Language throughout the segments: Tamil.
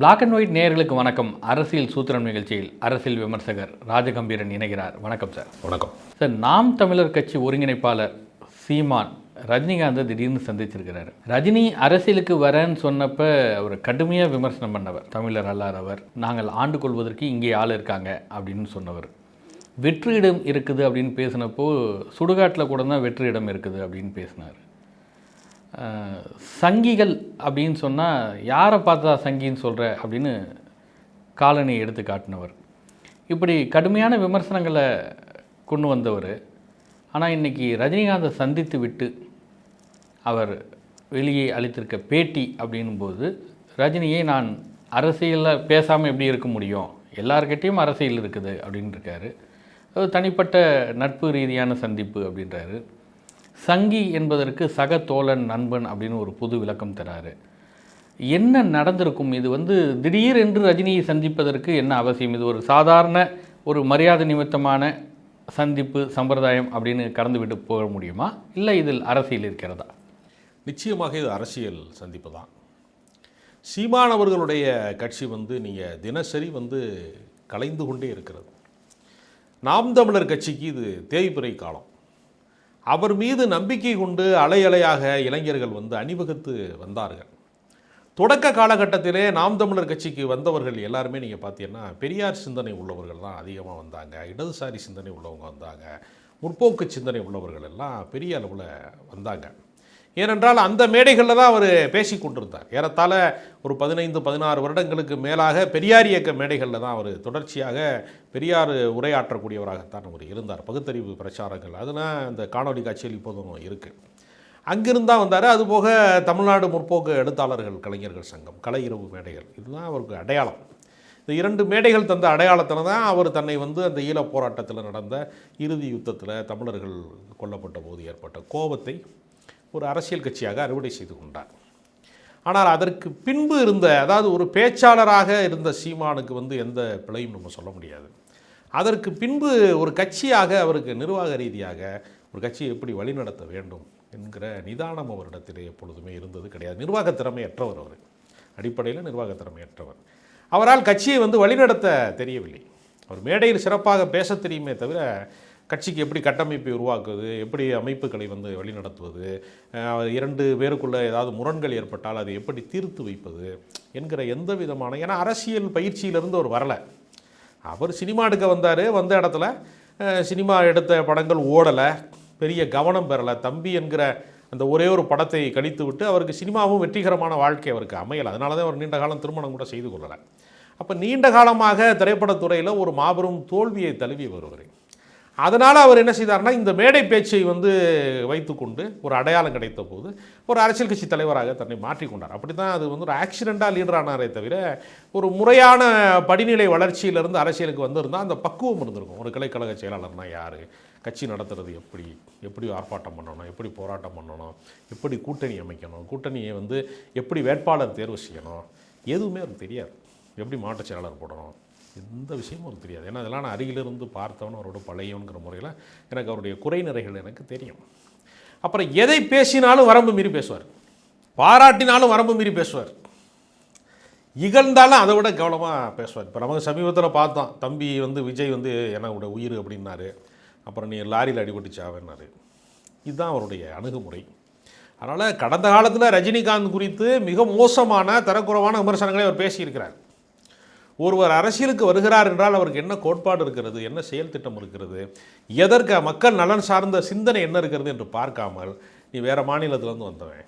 பிளாக் அண்ட் ஒயிட் நேயர்களுக்கு வணக்கம். அரசியல் சூத்திரம் நிகழ்ச்சியில் அரசியல் விமர்சகர் ராஜகம்பீரன் இணைகிறார். வணக்கம் சார் வணக்கம். சார் நாம் தமிழர் கட்சி ஒருங்கிணைப்பாளர் சீமான் ரஜினிகாந்தை திடீர்னு சந்திச்சிருக்கிறாரு. ரஜினி அரசியலுக்கு வரேன்னு சொன்னப்ப அவர் கடுமையாக விமர்சனம் பண்ணவர். தமிழர் அல்லாதவர் நாங்கள் ஆண்டு கொள்வதற்கு இங்கே ஆள் இருக்காங்க அப்படின்னு சொன்னவர். வெற்றியிடம் இருக்குது அப்படின்னு பேசினப்போ சுடுகாட்டில் கூட தான் வெற்றியிடம் இருக்குது அப்படின்னு பேசினார். சங்கிகள் அப்படின்னு சொன்னால் யாரை பார்த்தா சங்கின்னு சொல்கிற அப்படின்னு காலனி எடுத்து காட்டினவர். இப்படி கடுமையான விமர்சனங்களை கொண்டு வந்தவர். ஆனால் இன்னைக்கு ரஜினிகாந்தை சந்தித்து விட்டு அவர் வெளியே அளித்திருக்க பேட்டி அப்படின்னும்போது ரஜினியை நான் அரசியலில் பேசாமல் எப்படி இருக்க முடியும்? எல்லார்கிட்டேயும் அரசியல் இருக்குது அப்படின்னு இருக்காரு அது தனிப்பட்ட நட்பு ரீதியான சந்திப்பு அப்படின்றாரு. சங்கி என்பதற்கு சக தோழன் நண்பன் அப்படின்னு ஒரு புது விளக்கம் தராரு. என்ன நடந்திருக்கும்? இது வந்து திடீர் என்று ரஜினியை சந்திப்பதற்கு என்ன அவசியம்? இது ஒரு சாதாரண ஒரு மரியாதை நிமித்தமான சந்திப்பு சம்பிரதாயம் அப்படின்னு கடந்து விட்டு போக முடியுமா? இல்லை இதில் அரசியல் இருக்கிறதா? நிச்சயமாக இது அரசியல் சந்திப்பு தான். சீமானவர்களுடைய கட்சி வந்து நீங்கள் தினசரி வந்து கலைந்து கொண்டே இருக்கிறது. நாம் தமிழர் கட்சிக்கு இது தேய்பிறை காலம். அவர் மீது நம்பிக்கை கொண்டு அலை அலையாக இளைஞர்கள் வந்து அணிவகுத்து வந்தார்கள். தொடக்க காலகட்டத்திலே நாம் தமிழர் கட்சிக்கு வந்தவர்கள் எல்லாருமே நீங்கள் பார்த்தீங்கன்னா பெரியார் சிந்தனை உள்ளவர்கள் தான் அதிகமாக வந்தாங்க. இடதுசாரி சிந்தனை உள்ளவங்க வந்தாங்க. முற்போக்கு சிந்தனை உள்ளவர்கள் எல்லாம் பெரிய அளவில் வந்தாங்க. ஏனென்றால் அந்த மேடைகளில் தான் அவர் பேசி கொண்டிருந்தார். ஏறத்தாழ ஒரு பதினைந்து பதினாறு வருடங்களுக்கு மேலாக பெரியார் இயக்க மேடைகளில் தான் அவர் தொடர்ச்சியாக பெரியார் உரையாற்றக்கூடியவராகத்தான் அவர் இருந்தார். பகுத்தறிவு பிரச்சாரங்கள் அதெல்லாம் இந்த காணொலி காட்சியில் இப்போதும் இருக்குது அங்கிருந்தா வந்தார். அதுபோக தமிழ்நாடு முற்போக்கு எழுத்தாளர்கள் கலைஞர்கள் சங்கம் கலை இரவு மேடைகள் இதுதான் அவருக்கு அடையாளம். இந்த இரண்டு மேடைகள் தந்த அடையாளத்தில் தான் அவர் தன்னை வந்து அந்த ஈழப் போராட்டத்தில் நடந்த இறுதி யுத்தத்தில் தமிழர்கள் கொல்லப்பட்ட போது ஏற்பட்ட கோபத்தை ஒரு அரசியல் கட்சியாக அறுவடை செய்து கொண்டார். ஆனால் அதற்கு பின்பு இருந்த அதாவது ஒரு பேச்சாளராக இருந்த சீமானுக்கு வந்து எந்த பிழையும் நம்ம சொல்ல முடியாது. அதற்கு பின்பு ஒரு கட்சியாக அவருக்கு நிர்வாக ரீதியாக ஒரு கட்சியை எப்படி வழிநடத்த வேண்டும் என்கிற நிதானம் அவரிடத்திலே எப்பொழுதுமே இருந்தது கிடையாது. நிர்வாக திறமையற்றவர் அவர். அடிப்படையில் நிர்வாக திறமையற்றவர். அவரால் கட்சியை வந்து வழிநடத்த தெரியவில்லை. அவர் மேடையில் சிறப்பாக பேசத் தெரியுமே தவிர கட்சிக்கு எப்படி கட்டமைப்பை உருவாக்குவது எப்படி அமைப்புகளை வந்து வழிநடத்துவது இரண்டு பேருக்குள்ள ஏதாவது முரண்கள் ஏற்பட்டால் அதை எப்படி தீர்த்து வைப்பது என்கிற எந்த விதமான ஏன்னா அரசியல் பயிற்சியிலிருந்து அவர் வரலை. அவர் சினிமா எடுக்க வந்தார் வந்த இடத்துல சினிமா எடுத்த படங்கள் ஓடலை பெரிய கவனம் பெறலை தம்பி என்கிற அந்த ஒரே ஒரு படத்தை கழித்து விட்டு அவருக்கு சினிமாவும் வெற்றிகரமான வாழ்க்கை அவருக்கு அமையலை. அதனால தான் அவர் நீண்ட காலம் திருமணம் கூட செய்து கொள்ளலை. அப்போ நீண்ட காலமாக திரைப்படத்துறையில் ஒரு மாபெரும் தோல்வியை தழுவி வருவார் அதனால் அவர் என்ன செய்தார்னா இந்த மேடை பேச்சை வந்து வைத்துக்கொண்டு ஒரு அடையாளம் கிடைத்த போது ஒரு அரசியல் கட்சி தலைவராக தன்னை மாற்றிக்கொண்டார். அப்படி தான் அது வந்து ஒரு ஆக்சிடெண்ட்டாக லீடர் ஆனாரே தவிர ஒரு முறையான படிநிலை வளர்ச்சியிலிருந்து அரசியலுக்கு வந்திருந்தால் அந்த பக்குவம் இருந்திருக்கும். ஒரு கிளைக்கழக செயலாளர்னா யார்? கட்சி நடத்துறது எப்படி? எப்படி ஆர்ப்பாட்டம் பண்ணணும்? எப்படி போராட்டம் பண்ணணும்? எப்படி கூட்டணி அமைக்கணும்? கூட்டணியை வந்து எப்படி வேட்பாளர் தேர்வு செய்யணும்? எதுவுமே அவருக்கு தெரியாது. எப்படி மாவட்ட செயலாளர் போடணும்? எந்த விஷயமும் அவருக்கு தெரியாது. ஏன்னா அதெல்லாம் நான் அருகிலிருந்து பார்த்தவன் அவரோட பழையவனுங்கிற முறையில் எனக்கு அவருடைய குறை நிறைகள் எனக்கு தெரியும். அப்புறம் எதை பேசினாலும் வரம்பு மீறி பேசுவார். பாராட்டினாலும் வரம்பு மீறி பேசுவார். இகழ்ந்தாலும் அதை விட கவனமாக பேசுவார். இப்போ நமக்கு சமீபத்தில் பார்த்தோம் தம்பி வந்து விஜய் வந்து என்னோட உயிர்? அப்படின்னாரு. அப்புறம் நீ லாரியில் அடிபட்டுச்சாவன்னாரு இதுதான் அவருடைய அணுகுமுறை. அதனால் கடந்த காலத்தில் ரஜினிகாந்த் குறித்து மிக மோசமான தரக்குறைவான விமர்சனங்களை அவர் பேசியிருக்கிறார். ஒருவர் அரசியலுக்கு வருகிறார் என்றால் அவருக்கு என்ன கோட்பாடு இருக்கிறது என்ன செயல் திட்டம் இருக்கிறது எதற்கு மக்கள் நலன் சார்ந்த சிந்தனை என்ன இருக்கிறது என்று பார்க்காமல் நீ வேறு மாநிலத்திலேருந்து வந்தவன்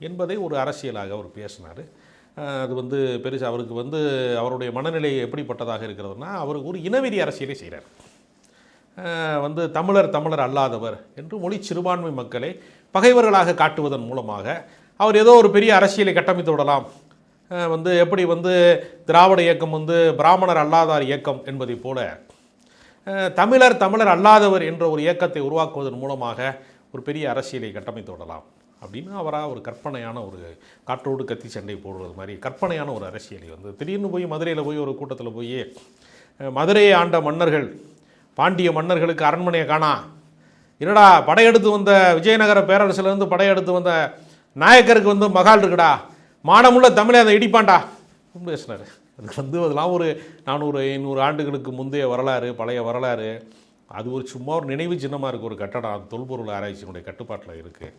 என்பதை ஒரு அரசியலாக அவர் பேசினார். அது வந்து பெருசு அவருக்கு வந்து அவருடைய மனநிலை எப்படிப்பட்டதாக இருக்கிறதுனா அவருக்கு ஒரு இனவெறி அரசியலை செய்கிறார் வந்து தமிழர் தமிழர் அல்லாதவர் என்று மொழி சிறுபான்மை மக்களை பகைவர்களாக காட்டுவதன் மூலமாக அவர் ஏதோ ஒரு பெரிய அரசியலை கட்டமைத்து விடலாம். வந்து எப்படி வந்து திராவிட இயக்கம் வந்து பிராமணர் அல்லாதார் இயக்கம் என்பதைப் போல தமிழர் தமிழர் அல்லாதவர் என்ற ஒரு இயக்கத்தை உருவாக்குவதன் மூலமாக ஒரு பெரிய அரசியலை கட்டமைத்து விடலாம் அப்படின்னு அவராக ஒரு கற்பனையான ஒரு காற்றோடு கத்தி சண்டை போடுறது மாதிரி கற்பனையான ஒரு அரசியலை வந்து திடீர்னு போய் மதுரையில் போய் ஒரு கூட்டத்தில் போய் மதுரையை ஆண்ட மன்னர்கள் பாண்டிய மன்னர்களுக்கு அரண்மனையை காணா என்னடா படையெடுத்து வந்த விஜயநகர பேரரசுலேருந்து படையெடுத்து வந்த நாயக்கருக்கு வந்து மகால் இருக்குடா மானமுள்ள தமிழை அதை இடிப்பான்டா. பேசினார். அதுக்கு வந்து அதெல்லாம் ஒரு நானூறு ஐநூறு ஆண்டுகளுக்கு முந்தைய வரலாறு பழைய வரலாறு. அது ஒரு சும்மா ஒரு நினைவு சின்னமாக இருக்குது ஒரு கட்டடம். அது தொல்பொருள் ஆராய்ச்சியினுடைய கட்டுப்பாட்டில் இருக்குது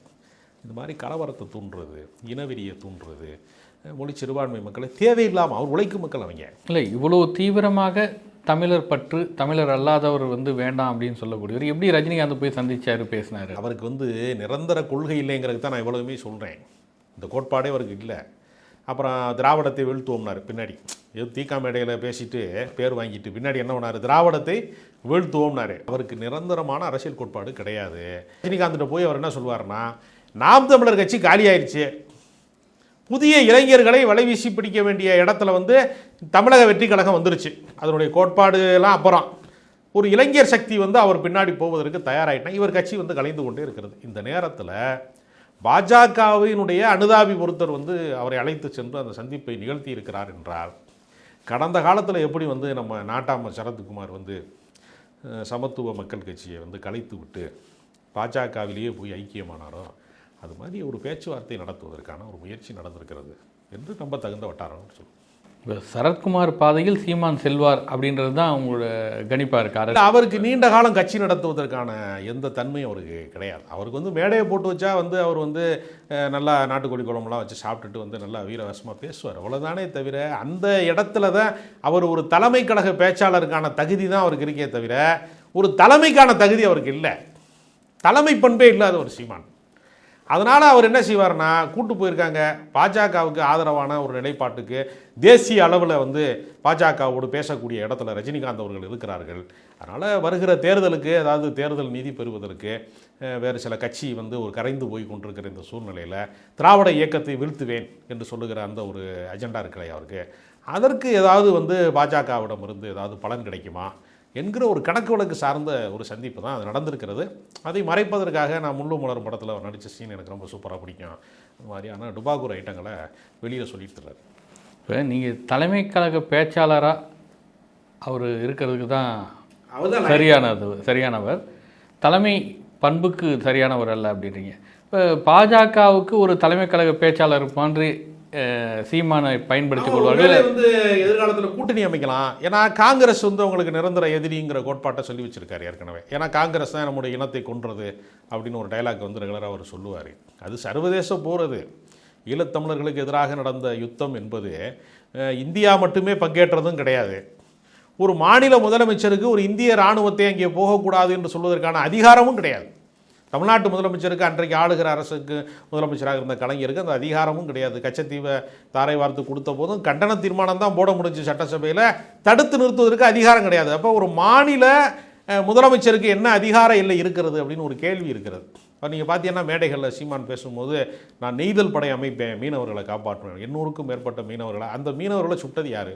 இந்த மாதிரி கலவரத்தை தூண்டுறது இனவெறியை தூண்டுறது மொழி சிறுபான்மை மக்களை தேவையில்லாமல் அவர் உழைக்கும் மக்கள் அவங்க. இல்லை இவ்வளோ தீவிரமாக தமிழர் பற்று தமிழர் அல்லாதவர் வந்து வேண்டாம் அப்படின்னு சொல்லக்கூடியவர். எப்படி ரஜினிகாந்த் போய் சந்திச்சாரு பேசினாரு? அவருக்கு வந்து நிரந்தர கொள்கை இல்லைங்கிறதுக்கு தான் நான் இவ்வளவுமே சொல்கிறேன் இந்த கோட்பாடே அவருக்கு இல்லை. அப்புறம் திராவிடத்தை வீழ்த்துவோம்னாரு பின்னாடி. ஏதோ தீக்கா மேடையில் பேசிட்டு பேர் வாங்கிட்டு பின்னாடி என்ன பண்ணார்? திராவிடத்தை வீழ்த்துவோம்னாரு. அவருக்கு நிரந்தரமான அரசியல் கோட்பாடு கிடையாது. ரஜினிகாந்திட்ட போய் அவர் என்ன சொல்வார்னா நாம் தமிழர் கட்சி காலியாயிருச்சு புதிய இளைஞர்களை வலைவீசி பிடிக்க வேண்டிய இடத்துல வந்து தமிழக வெற்றி கழகம் வந்துருச்சு. அதனுடைய கோட்பாடு எல்லாம் அப்புறம். ஒரு இளைஞர் சக்தி வந்து அவர் பின்னாடி போவதற்கு தயாராகிட்டேன் இவர் கட்சி வந்து கலைந்து கொண்டே இருக்கிறது. இந்த நேரத்தில் பாஜகவினுடைய அனுதாபி ஒருத்தர் வந்து அவரை அழைத்து சென்று அந்த சந்திப்பை நிகழ்த்தி இருக்கிறார் என்றால் கடந்த காலத்தில் எப்படி வந்து நம்ம நாட்டாம சரத்குமார் வந்து சமத்துவ மக்கள் கட்சியை வந்து கலைத்து விட்டு பாஜகவிலேயே போய் ஐக்கியமானாரோ அது மாதிரி ஒரு பேச்சுவார்த்தை நடத்துவதற்கான ஒரு முயற்சி நடந்திருக்கிறது என்று நம்ப தகுந்த வட்டாரம் சொல்லுவோம். இப்போ சரத்குமார் பாதையில் சீமான் செல்வார் அப்படின்றது தான் அவங்களோட கணிப்பாக இருக்காரு அவருக்கு நீண்ட காலம் கட்சி நடத்துவதற்கான எந்த தன்மையும் அவருக்கு கிடையாது. அவருக்கு வந்து மேடையை போட்டு வச்சா வந்து அவர் வந்து நல்லா நாட்டுக்கோழி குழம்புலாம் வச்சு சாப்பிட்டுட்டு வந்து நல்லா வீரவசமாக பேசுவார். அவ்வளோதானே தவிர அந்த இடத்துல தான் அவர் ஒரு தலைமை கழக பேச்சாளருக்கான தகுதி தான் அவருக்கு இருக்கே தவிர ஒரு தலைமைக்கான தகுதி அவருக்கு இல்லை. தலைமை பண்பே இல்லாத ஒரு சீமான். அதனால் அவர் என்ன செய்வார்னா கூட்டு போயிருக்காங்க. பாஜகவுக்கு ஆதரவான ஒரு நிலைப்பாட்டுக்கு தேசிய அளவில் வந்து பாஜகவோடு பேசக்கூடிய இடத்துல ரஜினிகாந்த் அவர்கள் இருக்கிறார்கள். அதனால் வருகிற தேர்தலுக்கு அதாவது தேர்தல் நிதி பெறுவதற்கு வேறு சில கட்சி வந்து ஒரு கரைந்து போய் கொண்டிருக்கிற இந்த சூழ்நிலையில் திராவிட இயக்கத்தை வீழ்த்துவேன் என்று சொல்லுகிற அந்த ஒரு அஜெண்டா இருக்கலையா அவருக்கு? அதற்கு ஏதாவது வந்து பாஜகவிடம் இருந்து ஏதாவது பலன் கிடைக்குமா? என்கிற ஒரு கணக்கு வழக்கு சார்ந்த ஒரு சந்திப்பு தான் அது நடந்திருக்கிறது. அதை மறைப்பதற்காக நான் முள்ளு மலரும் படத்தில் அவர் நடித்த சீன் எனக்கு ரொம்ப சூப்பராக பிடிக்கும். அந்த மாதிரியான டுபாகூர் ஐட்டங்களை வெளியில் சொல்லிட்டு இருக்காரு. இப்போ நீங்கள் தலைமை கழக பேச்சாளராக அவர் இருக்கிறதுக்கு தான் சரியானது சரியானவர். தலைமை பண்புக்கு சரியானவர் அல்ல அப்படின்றீங்க. இப்போ பாஜகவுக்கு ஒரு தலைமை கழக பேச்சாளர் மாதிரி சீமானை பயன்படுத்திக் கொள்வார்கள். வந்து எதிர்காலத்தில் கூட்டணி அமைக்கலாம். ஏன்னா காங்கிரஸ் வந்து உங்களுக்கு நிரந்தர எதிரிங்கிற கோட்பாட்டை சொல்லி வச்சிருக்காரு ஏற்கனவே. ஏன்னா காங்கிரஸ் தான் நம்முடைய இனத்தை கொன்றது அப்படின்னு ஒரு டைலாக் வந்து ரெகுலராக அவர் சொல்லுவார். அது சர்வதேச போர் அது ஈழத்தமிழர்களுக்கு எதிராக நடந்த யுத்தம் என்பது இந்தியா மட்டுமே பங்கேற்றதும் கிடையாது. ஒரு மாநில முதலமைச்சருக்கு ஒரு இந்திய இராணுவத்தை அங்கே போகக்கூடாது என்று சொல்வதற்கான அதிகாரமும் கிடையாது. தமிழ்நாட்டு முதலமைச்சருக்கு அன்றைக்கு ஆளுகிற அரசுக்கு முதலமைச்சராக இருந்த கலைஞருக்கு அந்த அதிகாரமும் கிடையாது. கச்சத்தீவை தாரை வார்த்து கொடுத்த போதும் கண்டன தீர்மானம் தான் போட முடிஞ்சு சட்டசபையில். தடுத்து நிறுத்துவதற்கு அதிகாரம் கிடையாது. அப்போ ஒரு மாநில முதலமைச்சருக்கு என்ன அதிகாரம் இல்லை இருக்கிறது அப்படின்னு ஒரு கேள்வி இருக்கிறது. இப்போ நீங்கள் பார்த்தீங்கன்னா மேடைகளில் சீமான் பேசும்போது நான் நெய்தல் படை அமைப்பேன் மீனவர்களை காப்பாற்றுவேன். எண்ணூறுக்கும் மேற்பட்ட மீனவர்களை அந்த மீனவர்களை சுட்டது யார்?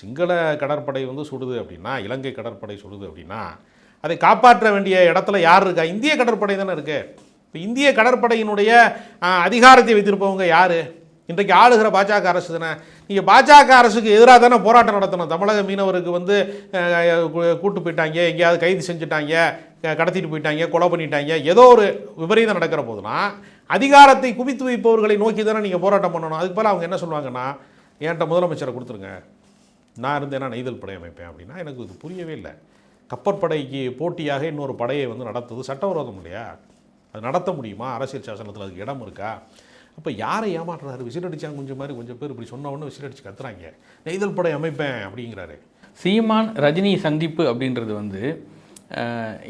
சிங்கள கடற்படை வந்து சுடுது அப்படின்னா இலங்கை கடற்படை சுடுது அப்படின்னா அதை காப்பாற்ற வேண்டிய இடத்துல யார் இருக்கா? இந்திய கடற்படை தானே இருக்கு. இப்போ இந்திய கடற்படையினுடைய அதிகாரத்தை வைத்திருப்பவங்க யார்? இன்றைக்கு ஆளுகிற பாஜக அரசு தானே. நீங்கள் பாஜக அரசுக்கு எதிராக தானே போராட்டம் நடத்தணும். தமிழக மீனவருக்கு வந்து கூட்டு போயிட்டாங்க எங்கேயாவது கைது செஞ்சுட்டாங்க கடத்திட்டு போயிட்டாங்க கொலை பண்ணிட்டாங்க ஏதோ ஒரு விபரீதம் நடக்கிற போதுனா அதிகாரத்தை குவித்து வைப்பவர்களை நோக்கி தானே நீங்கள் போராட்டம் பண்ணணும். அதுக்கு போல் அவங்க என்ன சொல்லுவாங்கன்னா என்கிட்ட முதலமைச்சரை கொடுத்துருங்க. நான் இருந்தேன்னா நெய்தல் படை அமைப்பேன் அப்படின்னா எனக்கு இது புரியவே இல்லை. கப்பற்படைக்கு போட்டியாக இன்னொரு படையை வந்து நடத்துவது சட்டவிரோதம் இல்லையா? அது நடத்த முடியுமா? அரசியல் சாசனத்தில் அதுக்கு இடம் இருக்கா? அப்போ யாரை ஏமாற்றுறாரு? விசில் அடிச்சாங்க கொஞ்சம் மாதிரி கொஞ்சம் பேர் இப்படி சொன்ன உடனே விசில் கத்துறாங்க. நெய்தல் படை அமைப்பேன் அப்படிங்கிறாரு. சீமான் ரஜினி சந்திப்பு அப்படின்றது வந்து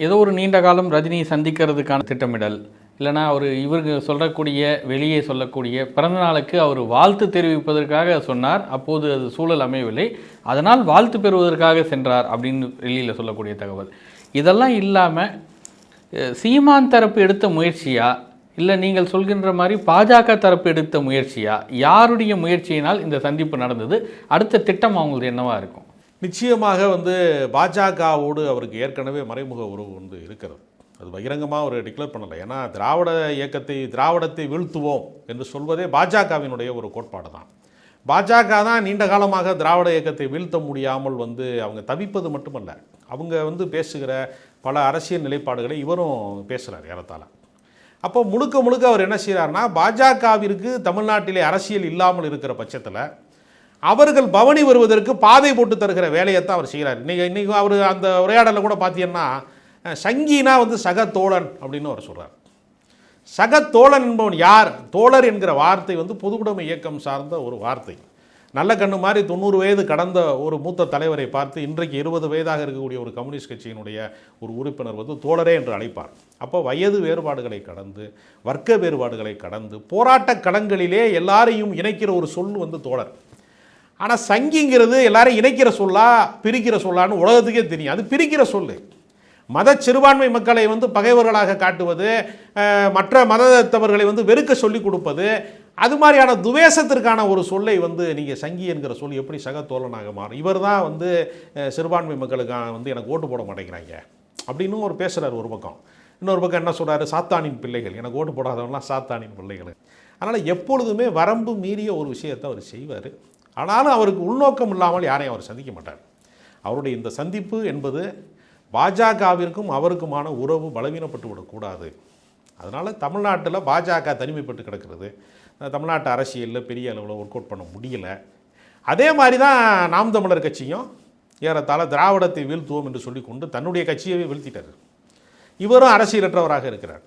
ஏதோ ஒரு நீண்ட காலம் ரஜினியை சந்திக்கிறதுக்கான திட்டமிடல் இல்லைனா அவர் இவருக்கு சொல்லக்கூடிய வெளியே சொல்லக்கூடிய பிறந்த நாளுக்கு அவர் வாழ்த்து தெரிவிப்பதற்காக சொன்னார். அப்போது அது சூழல் அமையவில்லை. அதனால் வாழ்த்து பெறுவதற்காக சென்றார் அப்படின்னு வெளியில் சொல்லக்கூடிய தகவல். இதெல்லாம் இல்லாமல் சீமான் தரப்பு எடுத்த முயற்சியா? இல்லை நீங்கள் சொல்கின்ற மாதிரி பாஜக தரப்பு எடுத்த முயற்சியா? யாருடைய முயற்சியினால் இந்த சந்திப்பு நடந்தது? அடுத்த திட்டம் அவங்களது என்னவாக இருக்கும்? நிச்சயமாக வந்து பாஜகவோடு அவருக்கு ஏற்கனவே மறைமுக உறவு வந்து இருக்கிறது. அது பகிரங்கமாக ஒரு டிக்ளேர் பண்ணலை. ஏன்னா திராவிட இயக்கத்தை திராவிடத்தை வீழ்த்துவோம் என்று சொல்வதே பாஜகவினுடைய ஒரு கோட்பாடு தான் பாஜக தான் நீண்ட காலமாக திராவிட இயக்கத்தை வீழ்த்த முடியாமல் வந்து அவங்க தவிப்பது மட்டுமல்ல. அவங்க வந்து பேசுகிற பல அரசியல் நிலைப்பாடுகளை இவரும் பேசுகிறார் ஏறத்தாழ. அப்போ முழுக்க முழுக்க அவர் என்ன செய்கிறார்னா பாஜகவிற்கு தமிழ்நாட்டிலே அரசியல் இல்லாமல் இருக்கிற பட்சத்தில் அவர்கள் பவனி வருவதற்கு பாதை போட்டு தருகிற வேலையை தான் அவர் செய்கிறார் இன்றைக்கி இன்னைக்கு அவர் அந்த உரையாடலில் கூட பார்த்தீங்கன்னா சங்கினா வந்து சக தோழன் அப்படின்னு அவர் சொல்கிறார் சக தோழன் என்பவன் யார்? தோழர் என்கிற வார்த்தை வந்து பொதுவுடைமை இயக்கம் சார்ந்த ஒரு வார்த்தை. நல்ல கண்ணு மாதிரி தொண்ணூறு வயது கடந்த ஒரு மூத்த தலைவரை பார்த்து இன்றைக்கு இருபது வயதாக இருக்கக்கூடிய ஒரு கம்யூனிஸ்ட் கட்சியினுடைய ஒரு உறுப்பினர் வந்து தோழரே என்று அழைப்பார். அப்போ வயது வேறுபாடுகளை கடந்து வர்க்க வேறுபாடுகளை கடந்து போராட்ட களங்களிலே எல்லாரையும் இணைக்கிற ஒரு சொல் வந்து தோழர். ஆனால் சங்கிங்கிறது எல்லாரையும் இணைக்கிற சொல்லா பிரிக்கிற சொல்லான்னு உலகத்துக்கே தெரியும். அது பிரிக்கிற சொல்லு. மத சிறுபான்மை மக்களை வந்து பகைவர்களாக காட்டுவது மற்ற மதத்தவர்களை வந்து வெறுக்க சொல்லி கொடுப்பது அது மாதிரியான துவேஷத்திற்கான ஒரு சொல்லை வந்து நீங்கள் சங்கி என்கிற சொல் எப்படி சக தோழனாக மாறும்? இவர் தான் வந்து சிறுபான்மை மக்களுக்கான வந்து எனக்கு ஓட்டு போட மாட்டேங்கிறாங்க. அப்படின்னு ஒரு பேசுகிறார் ஒரு பக்கம். இன்னொரு பக்கம் என்ன சொல்கிறாரு சாத்தானின் பிள்ளைகள். எனக்கு ஓட்டு போடாதவங்களாம் சாத்தானின் பிள்ளைகள். அதனால் எப்பொழுதுமே வரம்பு மீறிய ஒரு விஷயத்தை அவர் செய்வார். ஆனாலும் அவருக்கு உள்நோக்கம் இல்லாமல் யாரையும் அவர் சந்திக்க மாட்டார். அவருடைய இந்த சந்திப்பு என்பது பாஜகவிற்கும் அவருக்குமான உறவு பலவீனப்பட்டு விடக்கூடாது. அதனால் தமிழ்நாட்டில் பாஜக தனிமைப்பட்டு கிடக்கிறது. தமிழ்நாட்டு அரசியலில் பெரிய அளவில் ஒர்க் அவுட் பண்ண முடியல. அதே மாதிரி தான் நாம் தமிழர் கட்சியும் ஏறத்தாழ திராவிடத்தை வீழ்த்துவோம் என்று சொல்லிக்கொண்டு தன்னுடைய கட்சியவே வீழ்த்திட்டார். இவரும் அரசியலற்றவராக இருக்கிறார்.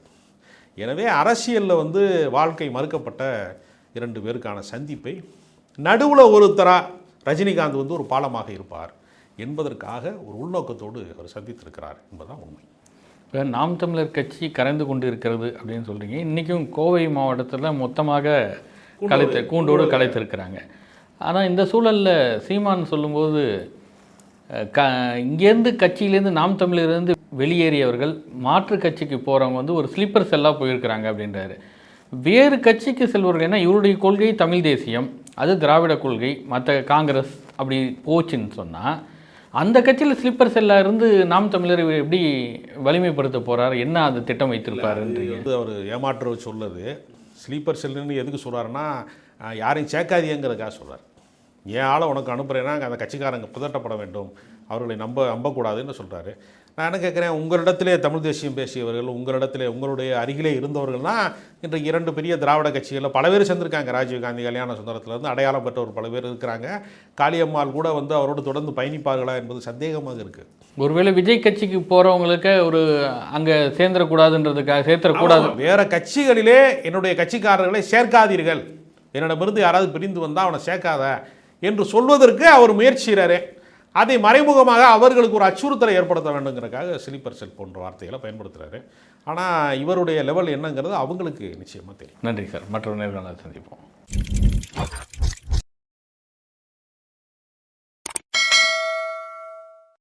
எனவே அரசியலில் வந்து வாழ்க்கை மறுக்கப்பட்ட இரண்டு பேருக்கான சந்திப்பை நடுவில் ஒருத்தராக ரஜினிகாந்த் வந்து ஒரு பாலமாக இருப்பார். என்பதற்காக ஒரு உள்நோக்கத்தோடு அவர் சந்தித்திருக்கிறார் என்பதுதான் உண்மை. இப்போ நாம் தமிழர் கட்சி கரைந்து கொண்டு இருக்கிறது அப்படின்னு சொல்கிறீங்க இன்றைக்கும் கோவை மாவட்டத்தில் மொத்தமாக கலைத்து கூண்டோடு கலைத்திருக்கிறாங்க. ஆனால் இந்த சூழலில் சீமான் சொல்லும்போது க இங்கேருந்து கட்சியிலேருந்து நாம் தமிழர்லேருந்து வெளியேறியவர்கள் மாற்று கட்சிக்கு போகிறவங்க வந்து ஒரு ஸ்லீப்பர் செல்லாக போயிருக்கிறாங்க அப்படின்றாரு. வேறு கட்சிக்கு செல்வர்கள் ஏன்னா இவருடைய கொள்கை தமிழ் தேசியம் அது திராவிட கொள்கை மற்ற காங்கிரஸ் அப்படி போச்சுன்னு சொன்னால் அந்த கட்சியில் ஸ்லீப்பர் செல்லாக இருந்து நாம் தமிழர் எப்படி வலிமைப்படுத்த போகிறார் என்ன அந்த திட்டம் வைத்திருப்பாருன்றது வந்து அவர் ஏமாற்ற சொல்லுது. ஸ்லீப்பர் செல்லுன்னு எதுக்கு சொல்கிறாருன்னா யாரையும் சேர்க்காதீங்கிறதுக்காக சொல்கிறார் என் ஆளை உனக்கு அனுப்புகிறேன்னா அந்த கட்சிக்காரங்க புதட்டப்பட வேண்டும். அவர்களை நம்ப நம்பக்கூடாதுன்னு சொல்கிறாரு நான் என்ன கேட்குறேன் உங்களிடத்திலே தமிழ் தேசியம் பேசியவர்கள் உங்களிடத்திலே உங்களுடைய அருகிலே இருந்தவர்கள்னா இன்றைக்கு இரண்டு பெரிய திராவிட கட்சிகளில் பல பேர் சேர்ந்திருக்காங்க. ராஜீவ்காந்தி கல்யாண சுந்தரத்துலேருந்து அடையாளம் பெற்றவர் பல பேர் இருக்கிறாங்க. காளியம்மாள் கூட வந்து அவரோடு தொடர்ந்து பயணிப்பார்களா என்பது சந்தேகமாக இருக்குது ஒருவேளை விஜய் கட்சிக்கு போறவங்களுக்கு ஒரு அங்க சேர்ந்துடக்கூடாதுன்றதுக்காக சேர்த்துடக்கூடாது. வேற கட்சிகளிலே என்னுடைய கட்சிக்காரர்களை சேர்க்காதீர்கள். என்னிடமிருந்து யாராவது பிரிந்து வந்தால் அவனை சேர்க்காத. என்று சொல்வதற்கு அவர் முயற்சி அதை மறைமுகமாக அவர்களுக்கு ஒரு அச்சுறுத்தலை ஏற்படுத்த வேண்டுங்கிறக்காக ஸ்லீப்பர் செல் போன்ற வார்த்தைகளை பயன்படுத்துகிறாரு ஆனால் இவருடைய லெவல் என்னங்கிறது அவங்களுக்கு நிச்சயமாக தெரியும். நன்றி சார். மற்றொரு நேர்காணல் சந்திப்போம்.